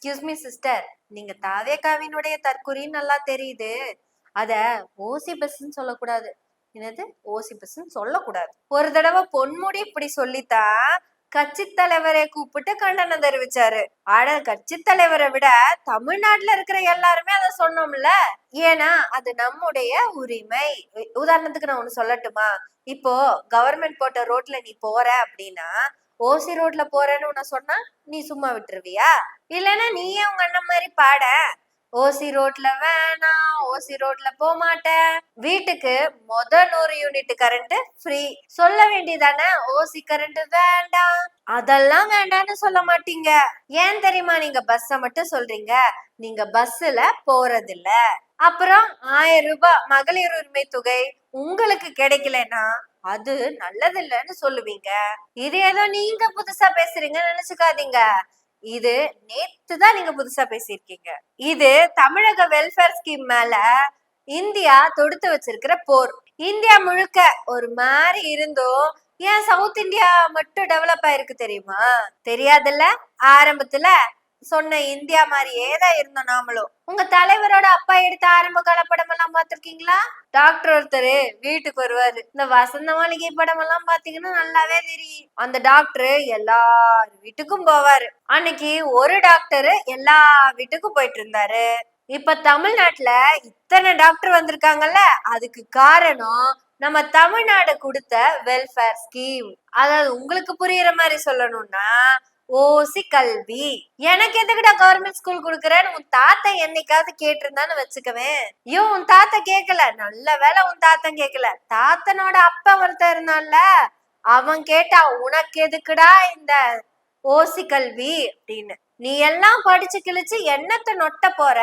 Excuse me sister நீங்க தாவேகாவினுடைய தற்குறின்னு நல்லா தெரியுது. அத ஓசி பஸ்ன்னு சொல்லக்கூடாது. என்னது? ஓசி பஸ்ன்னு சொல்லக்கூடாது. ஒரு தடவை பொன்முடி இப்படி சொல்லித்தான் கட்சி தலைவரை கூப்பிட்டு கண்டனம் தெரிவிச்சாரு. ஆனா கட்சி தலைவரை விட தமிழ்நாட்டுல இருக்கிற எல்லாருமே அதை சொன்னோம்ல. ஏன்னா அது நம்முடைய உரிமை. உதாரணத்துக்கு நான் ஒண்ணு சொல்லட்டுமா? இப்போ கவர்மெண்ட் போட்ட ரோட்ல நீ போற அப்படின்னா ஓசி ரோட்ல போறேன்னு உன்னை சொன்னா நீ சும்மா விட்டுருவியா? இல்லைன்னா நீயே உங்க அண்ணன் மாதிரி பாட. ஓசி ரோட்ல வேணாம் ஓசி ரோட்ல போக மாட்டேன். வீட்டுக்கு மொத நூறு யூனிட் கரண்ட் ஃப்ரீ சொல்ல வேண்டியதானே? ஓசி கரண்ட் வேண்டாம். அதெல்லாம் வேண்டாம்னு சொல்ல மாட்டீங்க. ஏன் தெரியுமா நீங்க பஸ்ஸ மட்டும் சொல்றீங்க? நீங்க பஸ்ல போறதில்ல. அப்புறம் ஆயிரம் ரூபாய் மகளிர் உரிமை தொகை உங்களுக்கு கிடைக்கலன்னா அது நல்லதில்லைன்னு சொல்லுவீங்க. இது ஏதோ நீங்க புதுசா பேசுறீங்கன்னு நினைச்சுக்காதீங்க. இது நேத்து தான் நீங்க புதுசா பேசியிருக்கீங்க. இது தமிழக வெல்ஃபேர் ஸ்கீம் மேல இந்தியா தொடுத்து வச்சிருக்கிற போர். இந்தியா முழுக்க ஒரு மாதிரி இருந்தும் ஏன் சவுத் இந்தியா மட்டும் டெவலப் ஆயிருக்கு தெரியுமா? தெரியாதுல்ல? ஆரம்பத்துல சொன்ன இந்தியா மாதிரியே தான் இருந்தோம் நாமளும். உங்க தலைவரோட அப்பா எடுத்த ஆரம்ப கால படம் எல்லாம் பாத்திருக்கீங்களா டாக்டர் ஒருத்தர் வீட்டுக்கு வருவாரு. இந்த வசந்த மாளிகை படம் எல்லாம் பாத்தீங்கன்னா நல்லாவே தெரியும். அந்த டாக்டர் எல்லார் வீட்டுக்கும் போவாரு. அன்னைக்கு ஒரு டாக்டர் எல்லா வீட்டுக்கும் போயிட்டு இருந்தாரு இப்ப தமிழ்நாட்டுல இத்தனை டாக்டர் வந்திருக்காங்கல்ல? அதுக்கு காரணம் நம்ம தமிழ்நாடு கொடுத்த வெல்ஃபேர் ஸ்கீம் அதாவது உங்களுக்கு புரியுற மாதிரி சொல்லணும்னா ஓசி கல்வி. எனக்கு எதுக்குடா கவர்மெண்ட் ஸ்கூல் குடுக்கறேன்னு உன் தாத்தா என்னைக்காவது கேட்டிருந்தான்னு வச்சுக்கவேன் ஐயோ உன் தாத்தா கேக்கல. நல்ல வேலை உன் தாத்தன் கேக்கல. தாத்தனோட அப்பா ஒருத்தன் இருந்தான்ல அவன் கேட்டா உனக்கு எதுக்குடா இந்த ஓசி கல்வி? அப்படின்னு. நீ எல்லாம் படிச்சு கிழிச்சு என்னத்த நொட்ட போற?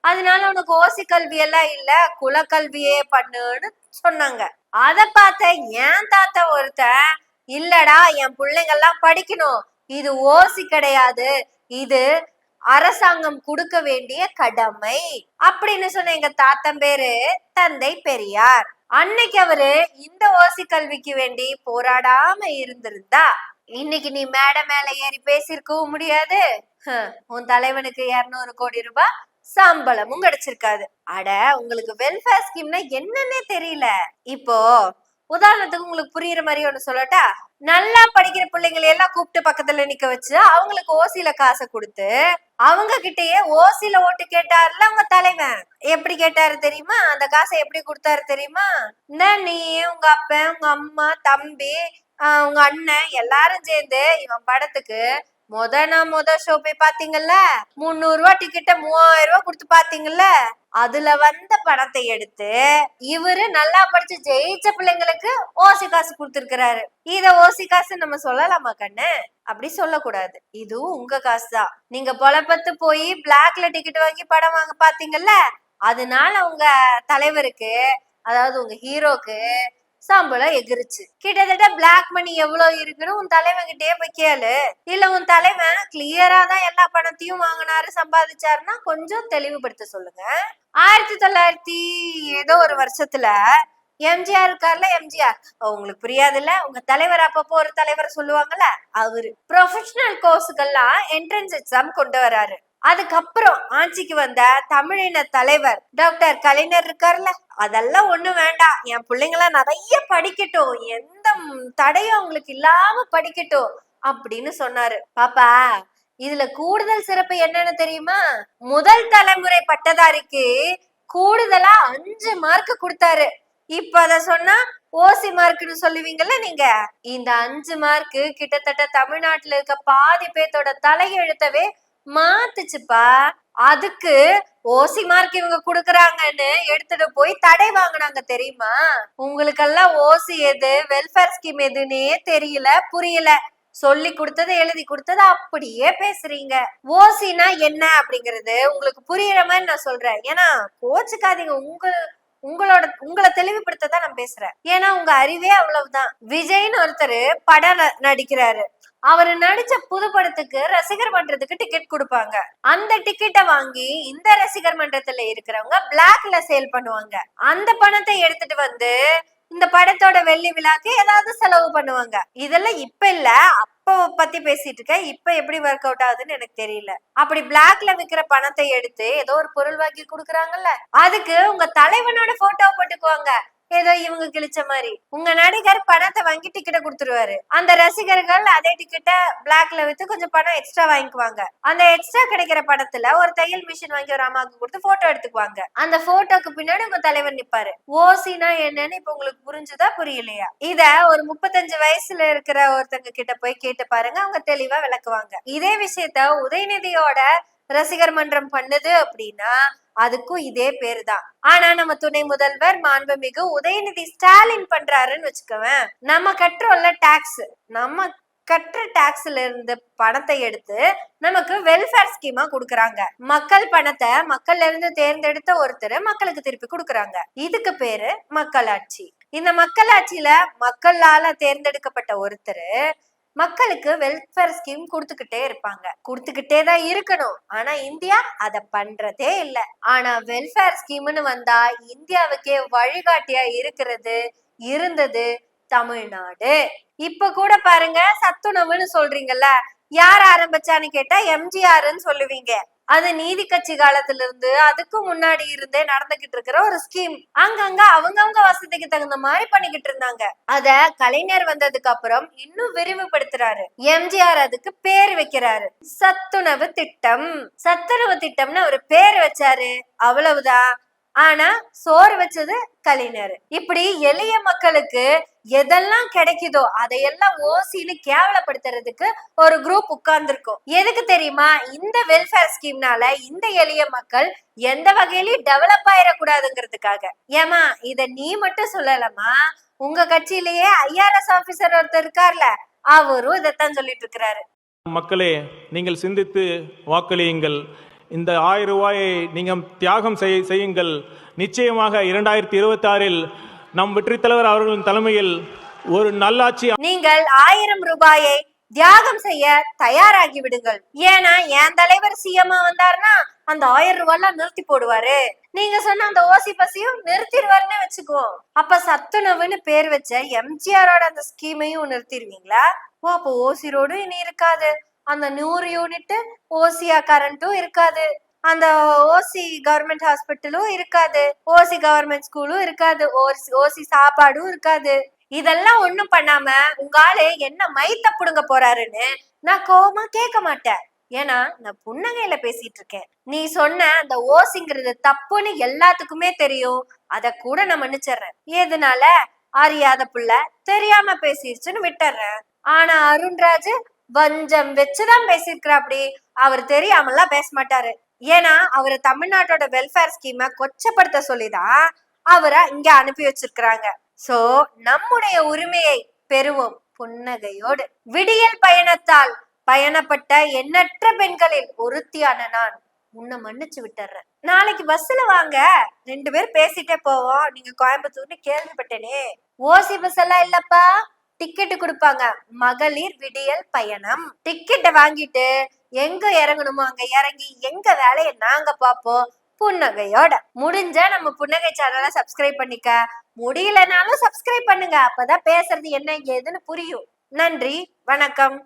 அதனால உனக்கு ஓசி கல்வி எல்லாம் இல்ல குலக்கல்வியே பண்ணுன்னு சொன்னாங்க. அத பார்த்த என் தாத்தா ஒருத்தன் இல்லடா என் பிள்ளைங்க எல்லாம் படிக்கணும். இது ஓசி கிடையாது. இது அரசாங்கம் கொடுக்க வேண்டிய கடமை. அப்படின்னு சொன்ன எங்க தாத்தன் பேரு தந்தை பெரியார். அன்னைக்கு அவரு இந்த ஓசி கல்விக்கு வேண்டி போராடாம இருந்திருந்தா இன்னைக்கு நீ மேடை மேல ஏறி பேசியிருக்கவும் முடியாது. ஹம், உன் தலைவனுக்கு இருநூறு கோடி ரூபாய் சம்பளமும் கிடைச்சிருக்காது. அட உங்களுக்கு வெல்ஃபேர் ஸ்கீம்னா என்னன்னே தெரியல. இப்போ உதாரணத்துக்கு உங்களுக்கு புரியுற மாதிரி ஒண்ணு சொல்லட்டா? நல்லா படிக்கிற பிள்ளைங்களை எல்லாம் கூப்பிட்டு பக்கத்துல நிக்க வச்சு அவங்களுக்கு ஓசில காசை கொடுத்து அவங்க கிட்டயே ஓசில ஓட்டு கேட்டாருல உங்க தலைவன். எப்படி கேட்டாரு தெரியுமா? அந்த காசை எப்படி கொடுத்தாரு தெரியுமா? இந்த நீ உங்க அப்பன் உங்க அம்மா தம்பி உங்க அண்ணன் எல்லாரும் சேர்ந்து இவன் படத்துக்கு முத நான் முத ஷோ போய் பாத்தீங்கல்ல முந்நூறு ரூபா டிக்கெட்ட மூவாயிரம் ரூபா கொடுத்து பாத்தீங்கல்ல அதுல வந்த பணத்தை எடுத்து இவரு நல்லா படிச்சு ஜெயிச்ச பிள்ளைங்களுக்கு ஓசி காசு கொடுத்திருக்கிறாரு. இத ஓசி காசு நம்ம சொல்லலாமா கண்ணு? அப்படி சொல்லக்கூடாது. இதுவும் உங்க காசு தான் நீங்க பொழப்பத்து போய் பிளாக்ல டிக்கெட் வாங்கி படம் வாங்க பாத்தீங்கல்ல அதனால உங்க தலைவருக்கு அதாவது உங்க ஹீரோக்கு சம்பளம் எகிருச்சு. கிட்டத்தட்ட பிளாக் மணி எவ்வளவு இருக்குன்னு உன் தலைவன் கிட்டே போய் கேளு. இல்ல உன் தலைவன் கிளியரா தான் எல்லா பணத்தையும் வாங்கினாரு சம்பாதிச்சாருன்னா கொஞ்சம் தெளிவுபடுத்த சொல்லுங்க. ஆயிரத்தி தொள்ளாயிரத்தி ஏதோ ஒரு வருஷத்துல எம்ஜிஆர் இருக்கார்ல எம்ஜிஆர். உங்களுக்கு புரியாதுல்ல? உங்க தலைவர் அப்பப்போ ஒரு தலைவர் சொல்லுவாங்கல்ல? அவரு ப்ரொஃபஷனல் கோர்ஸுக்கெல்லாம் என்ட்ரன்ஸ் எக்ஸாம் கொண்டு வராரு. அதுக்கப்புறம் ஆட்சிக்கு வந்த தமிழின தலைவர் டாக்டர் கலைஞர் இருக்காருல்ல அதெல்லாம் ஒண்ணும் வேண்டாம். என் பிள்ளைங்களாம் நிறைய படிக்கட்டும். எந்த தடையும் அவங்களுக்கு இல்லாம படிக்கட்டும் அப்படின்னு சொன்னாரு. பாப்பா இதுல கூடுதல் சிறப்பு என்னன்னு தெரியுமா? முதல் தலைமுறை பட்டதாரிக்கு கூடுதலா அஞ்சு மார்க் கொடுத்தாரு. இப்ப அத சொன்னா ஓசி மார்க்னு சொல்லுவீங்கல்ல நீங்க? இந்த அஞ்சு மார்க்கு கிட்டத்தட்ட தமிழ்நாட்டுல இருக்க பாதி பேத்தோட தலையெழுத்தவே மாத்துச்சுப்பா. அதுக்கு ஓசி மார்க் இவங்க குடுக்கறாங்கன்னு எடுத்துட்டு போய் தடை வாங்குனாங்க தெரியுமா? உங்களுக்கெல்லாம் ஓசி எது வெல்ஃபேர் ஸ்கீம் எதுன்னே தெரியல புரியல. சொல்லி கொடுத்தது எழுதி கொடுத்தது அப்படியே பேசுறீங்க. ஓசினா என்ன அப்படிங்கறது உங்களுக்கு புரியுற மாதிரி நான் சொல்றேன். ஏன்னா கோச்சுக்காதீங்க. உங்க உங்களோட உங்களை தெளிவுபடுத்த தான் நான் பேசுறேன். ஏன்னா உங்க அறிவே அவ்வளவுதான். விஜய்னு ஒருத்தர் படம் ந- நடிக்கிறாரு. அவர் நடிச்ச புது படத்துக்கு ரசிகர் மன்றத்துக்கு டிக்கெட் கொடுப்பாங்க. அந்த டிக்கெட்டை வாங்கி இந்த ரசிகர் மன்றத்துல இருக்கிறவங்க பிளாக்ல சேல் பண்ணுவாங்க. அந்த பணத்தை எடுத்துட்டு வந்து இந்த படத்தோட வெள்ளி விழாக்கு ஏதாவது செலவு பண்ணுவாங்க. இதெல்லாம் இப்ப இல்ல அப்போ பத்தி பேசிட்டு இருக்கேன். இப்ப எப்படி ஒர்க் அவுட் ஆகுதுன்னு எனக்கு தெரியல. அப்படி பிளாக்ல விக்கிற பணத்தை எடுத்து ஏதோ ஒரு பொருள் வாங்கி கொடுக்குறாங்கல்ல அதுக்கு உங்க தலைவனோட போட்டோ போட்டுக்குவாங்க. ஏதோ இவங்க கிழிச்ச மாதிரி. உங்க நடிகர் பணத்தை வாங்கி டிக்கெட்டை கொடுத்துருவாரு. அந்த ரசிகர்கள் அதே டிக்கெட்டை பிளாக்ல வித்து கொஞ்சம் பணம் எக்ஸ்ட்ரா வாங்கிக்குவாங்க. அந்த எக்ஸ்ட்ரா கிடைக்கிற படத்துல ஒரு தையல் மிஷின் வாங்கி ஒரு அம்மாவுக்கு கொடுத்து போட்டோ எடுத்துக்குவாங்க. அந்த போட்டோக்கு பின்னாடி உங்க தலைவர் நிப்பாரு. ஓசினா என்னன்னு இப்ப உங்களுக்கு புரிஞ்சுதா புரியலையா? இத ஒரு முப்பத்தஞ்சு வயசுல இருக்கிற ஒருத்தங்க கிட்ட போய் கேட்டு பாருங்க அவங்க தெளிவா விளக்குவாங்க. இதே விஷயத்த உதயநிதியோட ரசிகர் மன்றம் பண்ணுது அப்படின்னா அதுக்கும் இதே பேரு தான் ஆனா நம்ம துணை முதல்வர் மாண்புமிகு உதயநிதி ஸ்டாலின் பண்றாருன்னு வச்சுக்கவேன். நம்ம கட்டுறோம்ல டாக்ஸ் நம்ம கட்டுற டாக்ஸ்ல இருந்து பணத்தை எடுத்து நமக்கு வெல்ஃபேர் ஸ்கீமா கொடுக்கறாங்க. மக்கள் பணத்தை மக்கள்ல இருந்து தேர்ந்தெடுத்த ஒருத்தர் மக்களுக்கு திருப்பி கொடுக்கறாங்க. இதுக்கு பேரு மக்களாட்சி. இந்த மக்களாட்சியில மக்களால தேர்ந்தெடுக்கப்பட்ட ஒருத்தர் மக்களுக்கு வெல்ஃபேர் ஸ்கீம் கொடுத்துக்கிட்டே இருப்பாங்க. கொடுத்துக்கிட்டே தான் இருக்கணும். ஆனா இந்தியா அத பண்றதே இல்ல. ஆனா வெல்ஃபேர் ஸ்கீம்னு வந்தா இந்தியாவுக்கே வழிகாட்டியா இருக்கிறது இருந்தது தமிழ்நாடு. இப்ப கூட பாருங்க சத்துணவுன்னு சொல்றீங்கல்ல யார் ஆரம்பிச்சான்னு கேட்டா எம்ஜிஆர்னு சொல்லுவீங்க. அது நீதி கட்சி காலத்துல இருந்து அதுக்கு முன்னாடி இருந்தே நடந்துகிட்டு இருக்கிற ஒரு ஸ்கீம் அங்கங்க அவங்கவுங்க வசதிக்கு தகுந்த மாதிரி பண்ணிக்கிட்டு இருந்தாங்க. அத கலைஞர் வந்ததுக்கு அப்புறம் இன்னும் விரிவுபடுத்துறாரு. எம்ஜிஆர் அதுக்கு பேர் வைக்கிறாரு. சத்துணவு திட்டம். சத்துணவு திட்டம்னு ஒரு பேர் வச்சாரு. அவ்வளவுதான். ஆனா சோறு வச்சது கலைஞர். இப்படி எளிய மக்களுக்கு எதெல்லாம் கிடைக்குதோ அதையெல்லாம் ஓசின்னு கேவலப்படுத்துறதுக்கு ஒரு குரூப் உட்கார்ந்துருக்கும். எதுக்கு தெரியுமா? இந்த வெல்ஃபேர் ஸ்கீம்னால இந்த எளிய மக்கள் எந்த வகையிலயும் டெவலப் ஆயிடக்கூடாதுங்கிறதுக்காக. ஏமா இத நீ மட்டும் சொல்லலமா உங்க கட்சியிலேயே ஐஆர்எஸ் ஆபீசர் ஒருத்தர் இருக்கார்ல அவரும் இதைத்தான் சொல்லிட்டு இருக்கிறாரு. மக்களே நீங்கள் சிந்தித்து வாக்களியுங்கள். இந்த ஆயிரம் ரூபாயை நீங்கள் தியாகம் செய் செய்யுங்கள். நிச்சயமாக இரண்டாயிரத்தி இருபத்தாறில் நம் வெற்றி தலைவர் அவர்களின் தலைமையில் ஒரு நல்லாட்சி நீங்கள் ஆயிரம் ரூபாயை தியாகம் செய்ய தயாராகி விடுங்கள். ஏன்னா என் தலைவர் சிஎம்மா வந்தாருன்னா அந்த ஆயிரம் ரூபாய்லாம் நிறுத்தி போடுவாரு. நீங்க சொன்ன அந்த ஓசி பசியும் நிறுத்திடுவாருன்னு வச்சுக்குவோம் அப்ப சத்துணவுன்னு பேர் வச்ச எம்ஜிஆரோட அந்த ஸ்கீமையும் நிறுத்திடுவீங்களா? ஓ அப்போ ஓசி ரோடும் இனி இருக்காது. அந்த நூறு யூனிட் ஓசியா கரண்ட்டும் இருக்காது. அந்த ஓசி கவர்மெண்ட் ஹாஸ்பிட்டலும் இருக்காது. ஓசி கவர்மெண்ட் ஸ்கூலும் இருக்காது. ஓசி ஓசி சாப்பாடும் இருக்காது. இதெல்லாம் ஒண்ணும் பண்ணாம உங்க ஆளு என்ன மைத்த புடுங்க போறாருன்னு நான் கோபமா கேட்க மாட்டேன். ஏன்னா நான் புன்னகையில பேசிட்டு இருக்கேன். நீ சொன்ன அந்த ஓசிங்கிறது தப்புன்னு எல்லாத்துக்குமே தெரியும். அத கூட நான் மன்னிச்சிடுறேன் எதனால? அறியாத புள்ள தெரியாம பேசிருச்சுன்னு விட்டுறேன் ஆனா அருண்ராஜ் வஞ்சம் வச்சுதான் பேசியிருக்கிறாப்படி அவர் தெரியாமலாம் பேச மாட்டாரு. ஏன்னா அவரை தமிழ்நாட்டோட வெல்ஃபேர் ஸ்கீமை கொச்சப்படுத்த சொல்லிதான் அவரை இங்க அனுப்பி வச்சிருக்கிறாங்க. சோ நம்முடைய உரிமையை பெறுவோம் புன்னகையோடு. விடியல் பயணத்தால் பயணப்பட்ட எண்ணற்ற பெண்களில் ஒருத்தியான நான் உன்னை மன்னிச்சு விட்டுறேன். நாளைக்கு பஸ்ல வாங்க. ரெண்டு பேரும் பேசிட்டே போவோம். நீங்க கோயம்புத்தூர்னு கேள்விப்பட்டேனே. ஓசி பஸ் எல்லாம் இல்லப்பா? டிக்கெட் கொடுப்பாங்க. மகளிர் விடியல் பயணம். டிக்கெட்டை வாங்கிட்டு எங்க இறங்கணுமோ அங்க இறங்கி எங்க வேலையை நாங்க பார்ப்போம். புன்னகையோட முடிஞ்சா நம்ம புன்னகை சேனலை சப்ஸ்கிரைப் பண்ணிக்க. முடியலனாலும் சப்ஸ்கிரைப் பண்ணுங்க. அப்பதான் பேசுறது என்ன ஏதுன்னு புரியும். நன்றி. வணக்கம்.